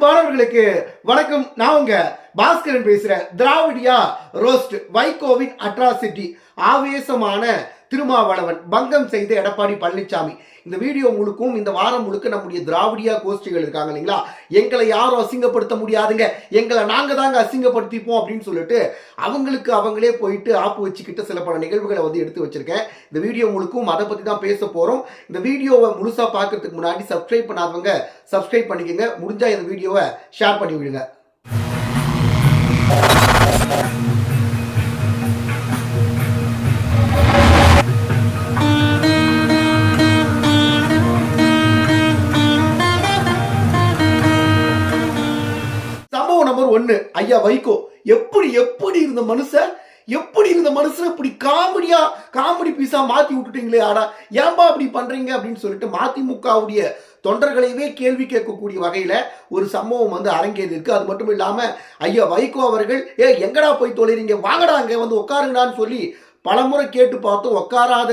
அன்பானவர்களுக்கு வணக்கம். நான் உங்க பாஸ்கரன் பேசுறேன். திராவிடியா ரோஸ்ட் வைகோவின் அட்ராசிட்டி. ஆவேசமான திருமாவளவன் பங்கம் செய்த எடப்பாடி பழனிசாமி இந்த வீடியோ முழுக்கும் இந்த வாரம் முழுக்க நம்முடைய திராவிடியா கோஷ்டிகள் இருக்காங்க இல்லைங்களா? எங்களை யாரும் அசிங்கப்படுத்த முடியாதுங்க. எங்களை நாங்கள் தாங்க அசிங்கப்படுத்திப்போம் அப்படின்னு சொல்லிட்டு அவங்களுக்கு அவங்களே போயிட்டு ஆப்பு வச்சுக்கிட்ட சில பல நிகழ்வுகளை வந்து எடுத்து வச்சிருக்கேன். இந்த வீடியோ முழுக்கும் அதை பற்றி தான் பேச போகிறோம் இந்த வீடியோவை முழுசாக பார்க்கறதுக்கு முன்னாடி சப்ஸ்கிரைப் பண்ணாதவங்க சப்ஸ்கிரைப் பண்ணிக்கோங்க. முடிஞ்சால் இந்த வீடியோவை ஷேர் பண்ணி விடுங்க சம்பவம் ஐயா வைகோ எப்படி எப்படி இருந்த மனுஷன்? எப்படி இருந்த மனுஷன்? இப்படி காமெடியா காமெடி பீஸா மாத்தி விட்டுட்டீங்களே ஆடா. ஏன்பா அப்படி பண்றீங்க அப்படின்னு சொல்லிட்டு மதிமுகவுடைய தொண்டர்களையவே கேள்வி கேட்கக்கூடிய வகையில ஒரு சம்பவம் வந்து அரங்கேறி இருக்கு. அது மட்டும் இல்லாம ஐயா வைகோ அவர்கள் ஏ எங்கடா போய் தொலைறீங்க? வாங்கடா அங்கே வந்து உட்காருங்கடான்னு சொல்லி பலமுறை கேட்டு பார்த்து உட்காராத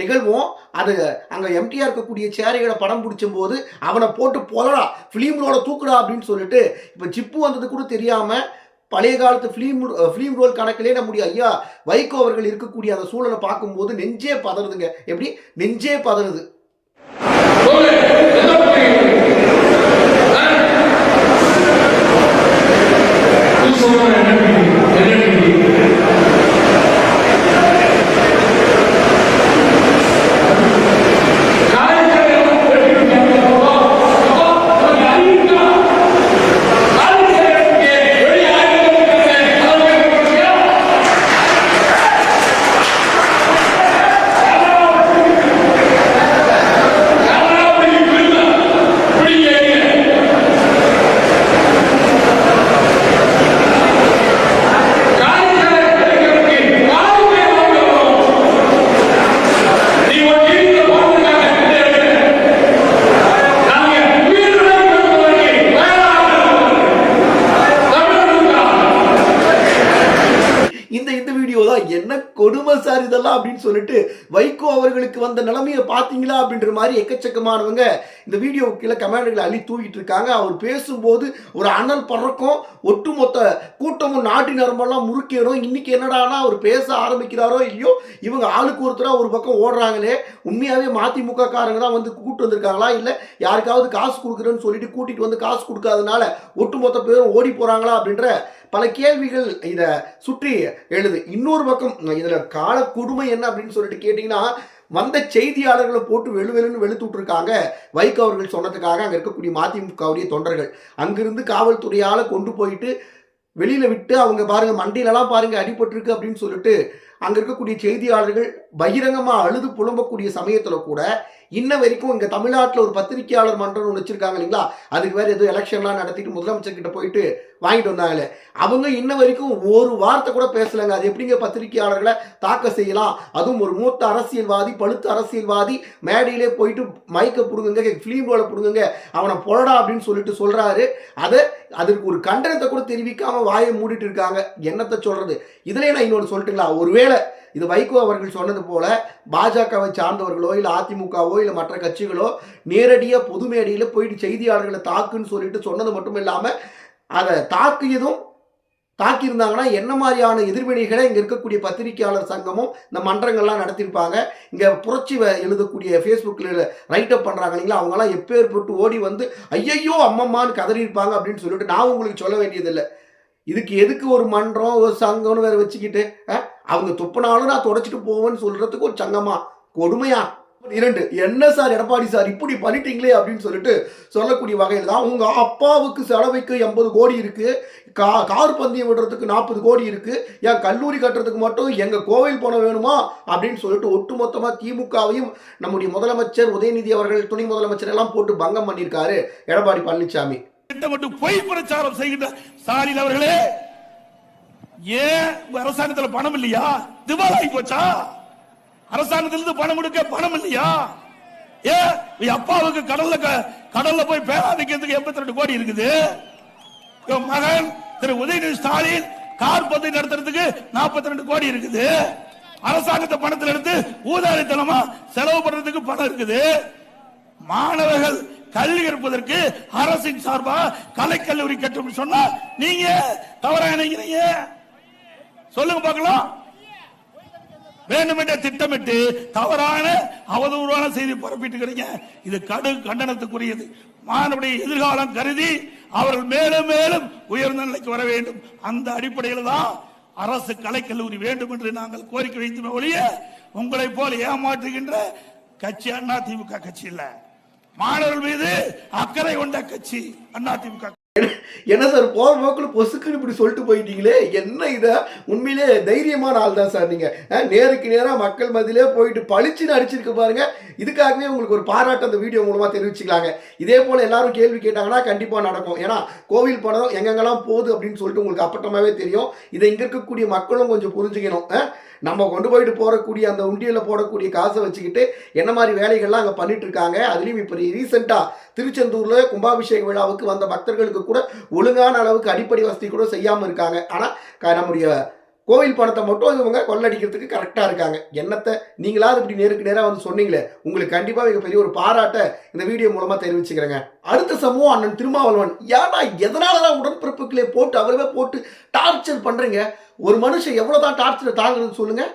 நிகழ்வும். அது அங்கே எம்டிஆர் இருக்கக்கூடிய சேரிகளை படம் பிடிச்சும்போது அவனை போட்டு போதடா ஃபிலிம் ரோலை தூக்குடா அப்படின்னு சொல்லிட்டு இப்போ ஜிப்பு வந்தது கூட தெரியாமல் பழைய காலத்து ஃபிலிம் ஃபிலிம் ரோல் கணக்கிலே நம்முடைய ஐயா வைகோ அவர்கள் இருக்கக்கூடிய அந்த சூழலை பார்க்கும்போது நெஞ்சே பதறுதுங்க. எப்படி? நெஞ்சே பதறுது. என்ன கொடுமை சார் இதெல்லாம் அப்படின்னு சொல்லிட்டு வைகோ அவர்களுக்கு வந்த நிலைமையை பார்த்தீங்களா அப்படின்ற மாதிரி எக்கச்சக்கமானவங்க இந்த வீடியோ கீழே கமெண்ட்களை அள்ளி தூக்கிட்டு இருக்காங்க. அவர் பேசும்போது ஒரு அனல் பறக்கும் ஒட்டுமொத்த கூட்டமும் நாட்டு நரம்பெல்லாம் முறுக்கேறும். இன்னைக்கு என்னடானா அவர் பேச ஆரம்பிக்கிறாரோ இல்லையோ இவங்க ஆளுக்கு ஒருத்தராக ஒரு பக்கம் ஓடுறாங்களே. உண்மையாகவே மதிமுக காரங்க தான் வந்து கூட்டு வந்திருக்காங்களா? இல்லை யாருக்காவது காசு கொடுக்குறேன்னு சொல்லிட்டு கூட்டிகிட்டு வந்து காசு கொடுக்காதனால ஒட்டுமொத்த பேரும் ஓடி போகிறாங்களா அப்படின்ற பல கேள்விகள் இதை சுற்றி எழுது. இன்னொரு பக்கம் இதில் கால கொடுமை என்ன அப்படின்னு சொல்லிட்டு கேட்டிங்கன்னா வந்த செய்தியாளர்களை போட்டு வெளு வெளுன்னு வெளுத்து விட்ருக்காங்க வைகோ அவர்கள் சொன்னதுக்காக அங்கே இருக்கக்கூடிய மதிமுகவுடைய தொண்டர்கள். அங்கிருந்து காவல்துறையால் கொண்டு போயிட்டு வெளியில் விட்டு அவங்க பாருங்க மண்டையிலலாம் பாருங்க அடிபட்டிருக்கு அப்படின்னு சொல்லிட்டு அங்கே இருக்கக்கூடிய செய்தியாளர்கள் பகிரங்கமாக அழுது புலம்பக்கூடிய சமயத்தில் கூட இன்ன வரைக்கும் இங்கே தமிழ்நாட்டில் ஒரு பத்திரிகையாளர் மன்றம் ஒன்று வச்சிருக்காங்க இல்லைங்களா? அதுக்கு வேறு எதுவும் எலெக்ஷன்லாம் நடத்திட்டு முதலமைச்சர் கிட்ட போயிட்டு வாங்கிட்டு வந்தாங்களே. அவங்க இன்ன வரைக்கும் ஒரு வார்த்தை கூட பேசலைங்க. அது எப்படிங்க பத்திரிகையாளர்களை தாக்க செய்யலாம்? அதுவும் ஒரு மூத்த அரசியல்வாதி பழுத்த அரசியல்வாதி மேடையிலே போயிட்டு மயக்க பிடுங்குங்க ஃபிலிம் போல பிடுங்குங்க அவனை பொழடா அப்படின்னு சொல்லிட்டு சொல்கிறாரு அதை அதற்கு ஒரு கண்டனத்தை கூட தெரிவிக்காம வாயை மூடிட்டு இருக்காங்க. என்னத்தை சொல்றது? இதுல நான் இன்னொன்று சொல்லட்டுங்களா? ஒருவேளை இது வைகோ அவர்கள் சொன்னது போல பாஜகவை சார்ந்தவர்களோ இல்லை அதிமுகவோ இல்லை மற்ற கட்சிகளோ நேரடியாக பொது மேடையில் போயிட்டு செய்தியாளர்களை தாக்குன்னு சொல்லிட்டு சொன்னது மட்டும் இல்லாமல் அதை தாக்கியதும் தாக்கியிருந்தாங்கன்னா என்ன மாதிரியான எதிர்வினைகளை இங்கே இருக்கக்கூடிய பத்திரிகையாளர் சங்கமும் இந்த மன்றங்கள்லாம் நடத்தியிருப்பாங்க. இங்கே புரட்சி வ- எழுதக்கூடிய ஃபேஸ்புக்கில் ரைட் அப் பண்ணுறாங்க இல்லைங்களா? அவங்களாம் எப்பேற்பட்டு ஓடி வந்து ஐயையோ அம்மம்மான்னு கதறியிருப்பாங்க அப்படின்னு சொல்லிட்டு நான் உங்களுக்கு சொல்ல வேண்டியதில்லை. இதுக்கு எதுக்கு ஒரு மன்றம் ஒரு சங்கம்னு வேறு வச்சுக்கிட்டு அவங்க துப்புனாலும் நான் தொடச்சிட்டு போவேன்னு சொல்கிறதுக்கு ஒரு சங்கமா? கொடுமையா? இரண்டு என்ன சார் எடப்பாடி சார் இப்படி பண்ணிட்டீங்களே அப்படின்னு சொல்லிட்டு சொல்லக்கூடிய வகையில் தான் உங்க அப்பாவுக்கு செலவைக்கு எண்பது கோடி இருக்கு கா கார் பந்தயம் விடுறதுக்கு நாற்பது கோடி இருக்கு என் கல்லூரி கட்டுறதுக்கு மட்டும் எங்க கோவில் பணம் வேணுமா அப்படின்னு சொல்லிட்டு ஒட்டுமொத்தமா திமுகவையும் நம்முடைய முதலமைச்சர் உதயநிதி அவர்கள் துணை முதலமைச்சர் எல்லாம் போட்டு பங்கம் பண்ணியிருக்காரு எடப்பாடி பழனிசாமி மட்டும் பொய் பிரச்சாரம் செய்கின்ற ஸ்டாலின் அவர்களே ஏன் அரசாங்கத்தில் பணம் இல்லையா? திவாலாகி போச்சா? அரசாங்கத்திலிருந்து பணம் கொடுக்க பணம் இல்லையா? ஏன் அப்பாவுக்கு கடல்ல க- கடல்ல போய் பேராதிக்கிறதுக்கு எண்பத்தி ரெண்டு கோடி இருக்குது. மகன் திரு உதயநிதி ஸ்டாலின் கார் பந்தை நடத்துறதுக்கு 42 ரெண்டு கோடி இருக்குது. அரசாங்கத்தை பணத்தில் எடுத்து ஊதாரித்தனமா செலவு பண்றதுக்கு பணம் இருக்குது. மாணவர்கள் கல்வி கற்பதற்கு அரசின் சார்பா கலைக்கல்லூரி கட்டும் சொன்னா நீங்க தவறா நினைக்கிறீங்க. சொல்லுங்க பார்க்கலாம். வேண்டுமென்றே திட்டமிட்டு தவறான அவதூறான செய்தி பரப்பிட்டு இது கடு கண்டனத்துக்குரியது. மாணவருடைய எதிர்காலம் கருதி அவர்கள் மேலும் மேலும் உயர்ந்த நிலைக்கு வர வேண்டும். அந்த அடிப்படையில் தான் அரசு கலைக்கல்லூரி வேண்டும் என்று நாங்கள் கோரிக்கை வைத்துமே ஒழிய உங்களை போல ஏமாற்றுகின்ற கட்சி அண்ணா திமுக கட்சி இல்ல. மாணவர்கள் மீது அக்கறை கொண்ட கட்சி அண்ணா திமுக என்ன சார் போகிற போக்கில் பொசுக்குன்னு இப்படி சொல்லிட்டு போயிட்டீங்களே? என்ன இதை? உண்மையிலே தைரியமான ஆள் தான் சார் நீங்க. நேருக்கு நேரா மக்கள் மதியிலே போயிட்டு பளிச்சுன்னு அடிச்சிருக்கு பாருங்க. இதுக்காகவே உங்களுக்கு ஒரு பாராட்டு அந்த வீடியோ மூலமா தெரிவிச்சுக்கலாங்க. இதே போல எல்லாரும் கேள்வி கேட்டாங்கன்னா கண்டிப்பா நடக்கும். ஏன்னா கோவில் போனதும் எங்கெங்கெல்லாம் போகுது அப்படின்னு சொல்லிட்டு உங்களுக்கு அப்பட்டமாவே தெரியும். இதை இங்க இருக்கக்கூடிய மக்களும் கொஞ்சம் புரிஞ்சுக்கணும். நம்ம கொண்டு போயிட்டு போடக்கூடிய அந்த உண்டியல போடக்கூடிய காசை வச்சுக்கிட்டு என்ன மாதிரி வேலைகள்லாம் அங்கே பண்ணிட்டு இருக்காங்க. அதுலேயும் இப்போ ரீசெண்டாக திருச்செந்தூர்ல கும்பாபிஷேக விழாவுக்கு வந்த பக்தர்களுக்கு கூட ஒழுங்கான அளவுக்கு அடிப்படை வசதி கூட செய்யாமல் இருக்காங்க. ஆனால் நம்முடைய கோவில் பணத்தை மட்டும் இவங்க கொள்ளடிக்கிறதுக்கு கரெக்டாக இருக்காங்க. என்னத்தை நீங்களாவது இப்படி நேருக்கு நேராக வந்து சொன்னீங்களே உங்களுக்கு கண்டிப்பாக பெரிய ஒரு பாராட்டை இந்த வீடியோ மூலமாக தெரிவிச்சுக்கிறேங்க. அடுத்த சமூகம் அண்ணன் திருமாவளவன் ஏன்னா எதனால தான் உடன்பிறப்புகளே போட்டு அவரவே போட்டு டார்ச்சர் பண்ணுறீங்க ஒரு மனுஷன் எவ்வளோ தான் டார்ச்சரை தாங்குறது சொல்லுங்கள்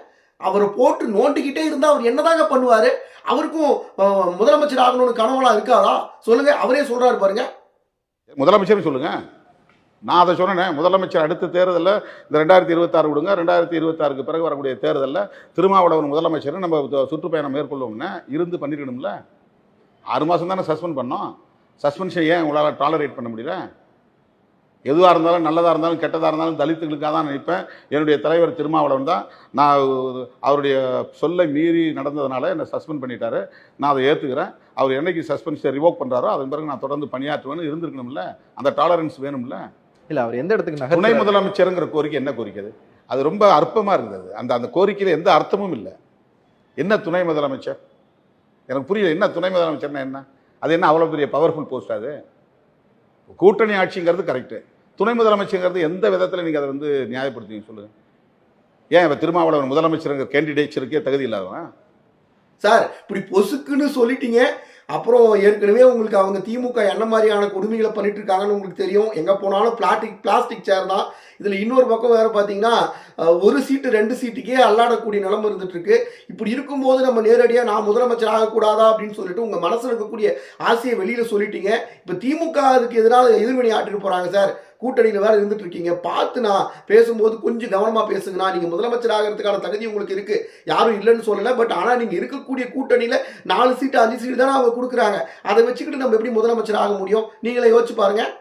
அவரை போட்டு நோண்டிக்கிட்டே இருந்தால் அவர் என்னதாங்க பண்ணுவார்? அவருக்கும் முதலமைச்சர் ஆகணும்னு கனவுலாம் இருக்காதா? சொல்லுங்கள் அவரே சொல்கிறாரு பாருங்கள் முதலமைச்சர்னு சொல்லுங்க. நான் அதை சொன்னேன் முதலமைச்சர் அடுத்த தேர்தலில் இந்த ரெண்டாயிரத்தி இருபத்தாறு விடுங்க ரெண்டாயிரத்தி இருபத்தாறுக்கு பிறகு வரக்கூடிய தேர்தலில் திருமாவளவன் முதலமைச்சர் நம்ம சுற்றுப்பயணம் மேற்கொள்வோம்னா இருந்து பண்ணிருக்கணும்ல. ஆறு மாதம் தானே சஸ்பெண்ட் பண்ணோம். சஸ்பென்ஷன் ஏன் உங்களால் டாலரேட் பண்ண முடியல? எதுவாக இருந்தாலும் நல்லதாக இருந்தாலும் கெட்டதாக இருந்தாலும் தலித்துகளுக்காக தான் நினைப்பேன் என்னுடைய தலைவர் திருமாவளவன் தான். நான் அவருடைய சொல்லை மீறி நடந்ததுனால என்னை சஸ்பெண்ட் பண்ணிட்டாரு. நான் அதை ஏற்றுக்கிறேன் அவர் என்னைக்கு சஸ்பென்ஷனை ரிவோக் பண்ணுறாரோ அதன் பிறகு நான் தொடர்ந்து பணியாற்றுவேன்னு இருந்திருக்கணும்ல? அந்த டாலரன்ஸ் வேணும்ல? இல்ல அவர் எந்த இடத்துக்கு துணை முதலமைச்சருங்கிற கோரிக்கை என்ன கோரிக்கை அது? ரொம்ப அற்பமாக இருந்தது. அந்த அந்த கோரிக்கையில் எந்த அர்த்தமும் இல்லை. என்ன துணை முதலமைச்சர்? எனக்கு புரியல என்ன துணை முதலமைச்சர்னா என்ன? அது என்ன அவ்வளோ பெரிய பவர்ஃபுல் போஸ்ட் அது? கூட்டணி ஆட்சிங்கிறது கரெக்டு துணை முதலமைச்சருங்கிறது எந்த விதத்தில் நீங்கள் அதை வந்து நியாயப்படுத்துவீங்க சொல்லுங்கள் ஏன் இப்போ திருமாவளவன் முதலமைச்சருங்கிற கேண்டிடேட்ஸருக்கே தகுதி இல்லாதவன்? சார் இப்படி பொசுக்குன்னு சொல்லிட்டீங்க. அப்புறம் ஏற்கனவே உங்களுக்கு அவங்க திமுக என்ன மாதிரியான கொடுமைகளை பண்ணிட்டு இருக்காங்கன்னு உங்களுக்கு தெரியும். எங்கே போனாலும் பிளாஸ்டிக் பிளாஸ்டிக் சேர் தான். இதில் இன்னொரு பக்கம் வேறு பார்த்தீங்கன்னா ஒரு சீட்டு ரெண்டு சீட்டுக்கே அல்லாடக்கூடிய நிலம் இருந்துட்டுருக்கு. இப்படி இருக்கும்போது நம்ம நேரடியாக நான் முதலமைச்சர் ஆகக்கூடாதா அப்படின்னு சொல்லிட்டு உங்கள் மனசில் இருக்கக்கூடிய ஆசையை வெளியில் சொல்லிட்டீங்க. இப்போ திமுக அதுக்கு எதிராக எதிர்வினை ஆட்டிட்டு போகிறாங்க சார். கூட்டணியில் வேற இருந்துட்டு இருக்கீங்க பார்த்து நான் பேசும்போது கொஞ்சம் கவனமாக பேசுங்கண்ணா. நீங்கள் முதலமைச்சர் ஆகிறதுக்கான தகுதி உங்களுக்கு இருக்குது யாரும் இல்லைன்னு சொல்லலை. பட் ஆனால் நீங்கள் இருக்கக்கூடிய கூட்டணியில் நாலு சீட்டு அஞ்சு சீட்டு தானே அவங்க கொடுக்குறாங்க. அதை வச்சுக்கிட்டு நம்ம எப்படி முதலமைச்சர் ஆக முடியும்? நீங்களே யோசிச்சு பாருங்கள்